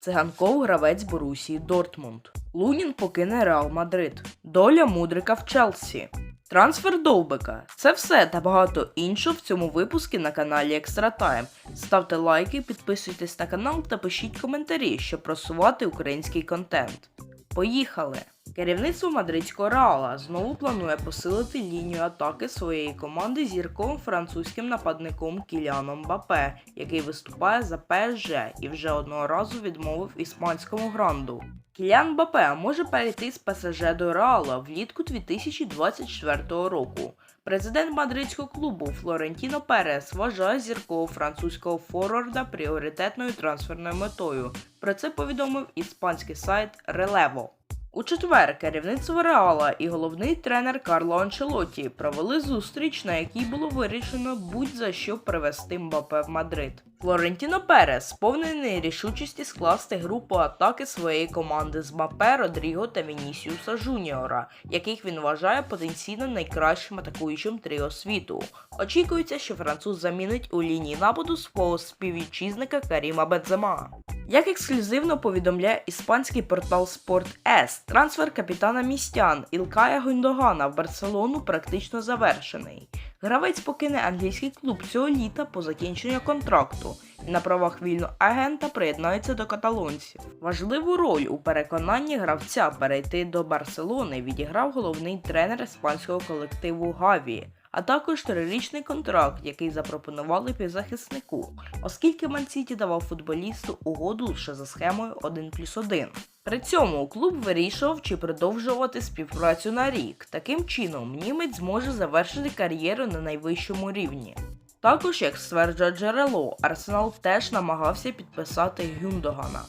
Циганков гравець Борусії Дортмунд. Лунін покине Реал Мадрид. Доля Мудрика в Челсі. Трансфер Довбика. Це все та багато іншого в цьому випуску на каналі Екстра Тайм. Ставте лайки, підписуйтесь на канал та пишіть коментарі, щоб просувати український контент. Поїхали! Керівництво мадридського Реала знову планує посилити лінію атаки своєї команди зірковим французьким нападником Кіліаном Бапе, який виступає за ПСЖ і вже одного разу відмовив іспанському гранду. Кіліан Бапе може перейти з ПСЖ до Реала влітку 2024 року. Президент мадридського клубу Флорентіно Перес вважає зіркового французького форварда пріоритетною трансферною метою. Про це повідомив іспанський сайт Релево. У четвер керівництво Реала і головний тренер Карло Анчелоті провели зустріч, на якій було вирішено будь-за що привести Мбапе в Мадрид. Флорентіно Перес сповнений рішучості скласти групу атаки своєї команди з Мбапе, Родріго та Вінісіуса Жуніора, яких він вважає потенційно найкращим атакуючим тріо світу. Очікується, що француз замінить у лінії нападу свого співвітчизника Каріма Бензема. Як ексклюзивно повідомляє іспанський портал Sport S, трансфер капітана містян Ілкая Гундогана в Барселону практично завершений. Гравець покине англійський клуб цього літа по закінченню контракту і на правах вільного агента приєднається до каталонців. Важливу роль у переконанні гравця перейти до Барселони відіграв головний тренер іспанського колективу Гаві а також трирічний контракт, який запропонували півзахиснику, оскільки Мансіті давав футболісту угоду лише за схемою 1 плюс 1. При цьому клуб вирішував, чи продовжувати співпрацю на рік. Таким чином, німець зможе завершити кар'єру на найвищому рівні. Також, як стверджує джерело, Арсенал теж намагався підписати Гюндогана.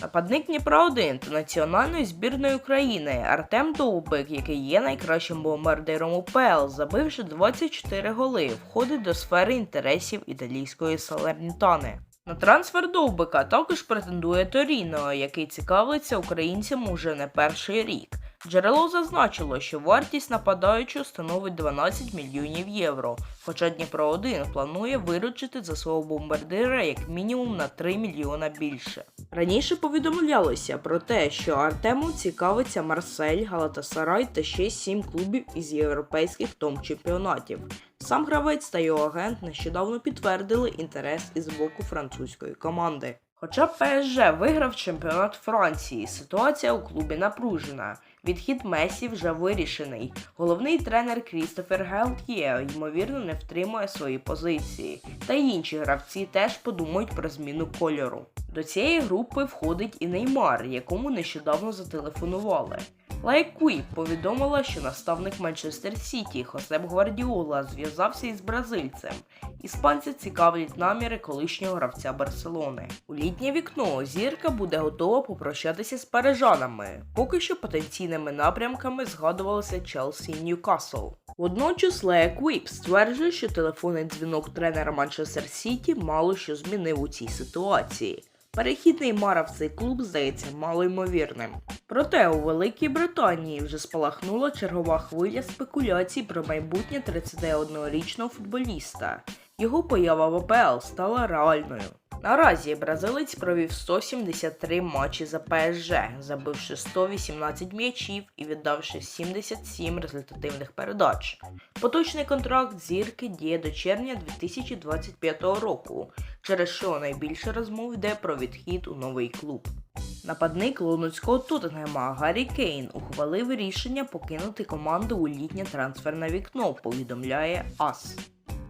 Нападник Дніпра 1 та національної збірної України Артем Довбик, який є найкращим бомбардиром УПЛ, забивши 24 голи, входить до сфери інтересів італійської Салернітани. На трансфер Довбика також претендує Торіно, який цікавиться українцям уже не перший рік. Джерело зазначило, що вартість нападаючого становить 12 мільйонів євро, хоча Дніпро 1 планує виручити за свого бомбардира як мінімум на 3 мільйона більше. Раніше повідомлялося про те, що Артему цікавиться Марсель, Галатасарай та ще 7 клубів із європейських том-чемпіонатів. Сам гравець та його агент нещодавно підтвердили інтерес із боку французької команди. Хоча ПСЖ виграв чемпіонат Франції, ситуація у клубі напружена. Відхід Месі вже вирішений. Головний тренер Крістофер Гелт'є, ймовірно, не втримує свої позиції. Та й інші гравці теж подумають про зміну кольору. До цієї групи входить і Неймар, якому нещодавно зателефонували. Лайкуй повідомила, що наставник Манчестер Сіті Хосеп Гвардіола зв'язався із бразильцем. Іспанця цікавлять наміри колишнього гравця Барселони. У літнє вікно зірка буде готова попрощатися з парижанами. Поки що потенційними напрямками згадувалися Челсі і Ньюкасл. Водночас Лея Квіп стверджує, що телефонний дзвінок тренера Манчестер Сіті мало що змінив у цій ситуації. Перехід мара в цей клуб здається малоймовірним. Проте у Великій Британії вже спалахнула чергова хвиля спекуляцій про майбутнє 31-річного футболіста. Його поява в АПЛ стала реальною. Наразі бразилець провів 173 матчі за ПСЖ, забивши 118 м'ячів і віддавши 77 результативних передач. Поточний контракт зірки діє до червня 2025 року, через що найбільше розмов йде про відхід у новий клуб. Нападник лондонського Тоттенгема Гаррі Кейн ухвалив рішення покинути команду у літнє трансферне вікно, повідомляє АС.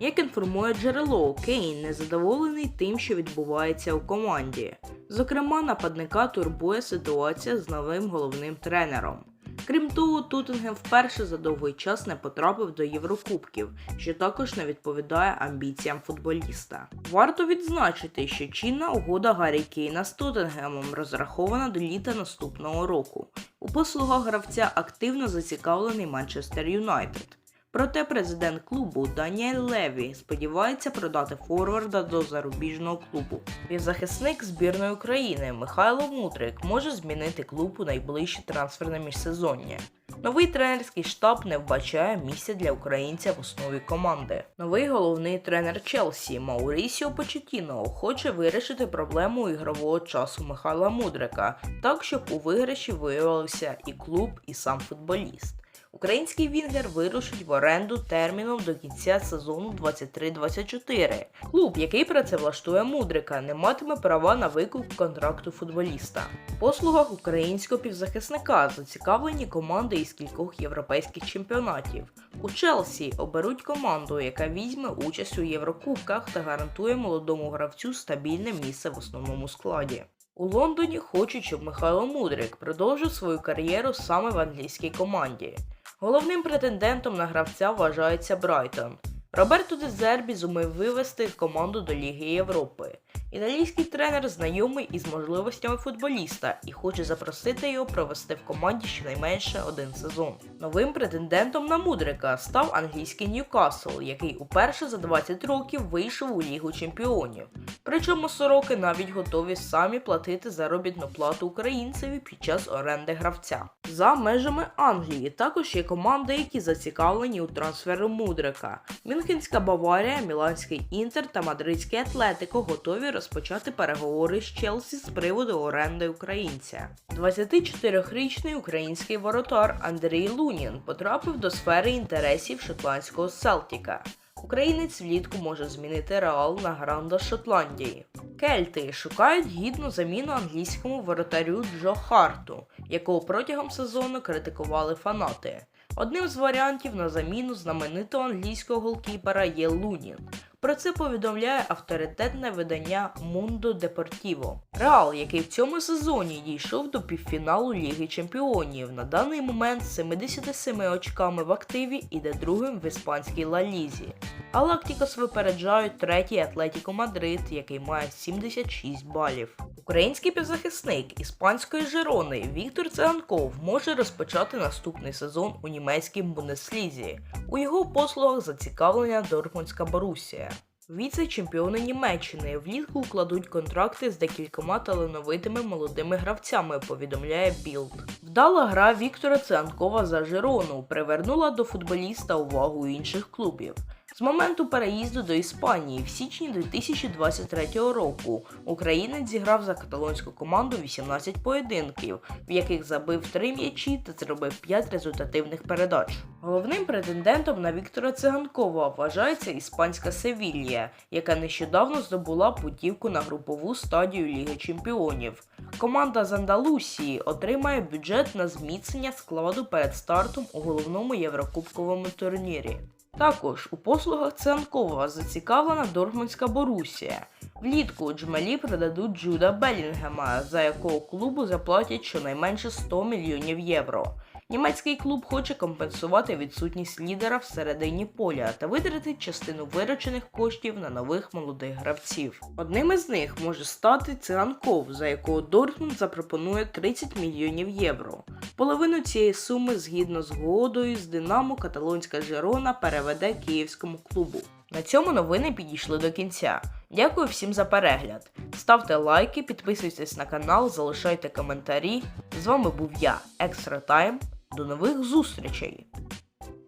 Як інформує джерело, Кейн незадоволений тим, що відбувається у команді. Зокрема, нападника турбує ситуація з новим головним тренером. Крім того, Тоттенгем вперше за довгий час не потрапив до Єврокубків, що також не відповідає амбіціям футболіста. Варто відзначити, що чинна угода Гаррі Кейна з Тоттенгемом розрахована до літа наступного року. У послугах гравця активно зацікавлений Манчестер Юнайтед. Проте президент клубу Даніель Леві сподівається продати форварда до зарубіжного клубу. Півзахисник збірної України Михайло Мутрик може змінити клуб у найближче трансферне міжсезоння. Новий тренерський штаб не вбачає місця для українця в основі команди. Новий головний тренер Челсі Маурісіо Почетіно хоче вирішити проблему ігрового часу Михайла Мудрика, так щоб у виграші виявився і клуб, і сам футболіст. Український Вінгер вирушить в оренду терміном до кінця сезону 23-24. Клуб, який працевлаштує Мудрика, не матиме права на викуп контракту футболіста. В послугах українського півзахисника зацікавлені команди із кількох європейських чемпіонатів. У Челсі оберуть команду, яка візьме участь у Єврокубках та гарантує молодому гравцю стабільне місце в основному складі. У Лондоні хочуть, щоб Михайло Мудрик продовжив свою кар'єру саме в англійській команді. Головним претендентом на гравця вважається Брайтон. Роберто Дезербі зумів вивести команду до Ліги Європи. Італійський тренер знайомий із можливостями футболіста і хоче запросити його провести в команді щонайменше один сезон. Новим претендентом на Мудрика став англійський Ньюкасл, який уперше за 20 років вийшов у Лігу Чемпіонів. Причому сороки навіть готові самі платити заробітну плату українцеві під час оренди гравця. За межами Англії також є команди, які зацікавлені у трансферу Мудрика. Мюнхенська Баварія, Міланський Інтер та Мадридський Атлетико готові розпочати переговори з Челсі з приводу оренди українця. 24-річний український воротар Андрій Лунін потрапив до сфери інтересів шотландського Селтіка. Українець влітку може змінити реал на Гранда Шотландії. Кельти шукають гідну заміну англійському воротарю Джо Харту, якого протягом сезону критикували фанати. Одним з варіантів на заміну знаменитого англійського голкіпера є Лунін. Про це повідомляє авторитетне видання Mundo Deportivo. Реал, який в цьому сезоні дійшов до півфіналу Ліги Чемпіонів, на даний момент з 77 очками в активі іде другим в іспанській Ла Лізі. Галактикос випереджають третій Атлетіко Мадрид, який має 76 балів. Український півзахисник іспанської Жирони Віктор Циганков може розпочати наступний сезон у німецькій Бундеслізі. У його послугах зацікавлення Дортмундська Борусія. Віце-чемпіони Німеччини влітку укладуть контракти з декількома талановитими молодими гравцями, повідомляє Білд. Вдала гра Віктора Цианкова за Жирону привернула до футболіста увагу інших клубів. З моменту переїзду до Іспанії в січні 2023 року українець зіграв за каталонську команду 18 поєдинків, в яких забив 3 м'ячі та зробив 5 результативних передач. Головним претендентом на Віктора Циганкова вважається іспанська Севілья, яка нещодавно здобула путівку на групову стадію Ліги Чемпіонів. Команда з Андалусії отримає бюджет на зміцнення складу перед стартом у головному єврокубковому турнірі. Також у послугах Цианкова зацікавлена Дортмундська Борусія. Влітку Джмелі продадуть Джуда Белінгема, за якого клубу заплатять щонайменше 100 мільйонів євро. Німецький клуб хоче компенсувати відсутність лідера всередині поля та витратить частину виручених коштів на нових молодих гравців. Одним із них може стати Циганков, за якого Дортмунд запропонує 30 мільйонів євро. Половину цієї суми, згідно з угодою з Динамо, каталонська Жерона переведе київському клубу. На цьому новини підійшли до кінця. Дякую всім за перегляд. Ставте лайки, підписуйтесь на канал, залишайте коментарі. З вами був я, Екстра Тайм. До нових зустрічей!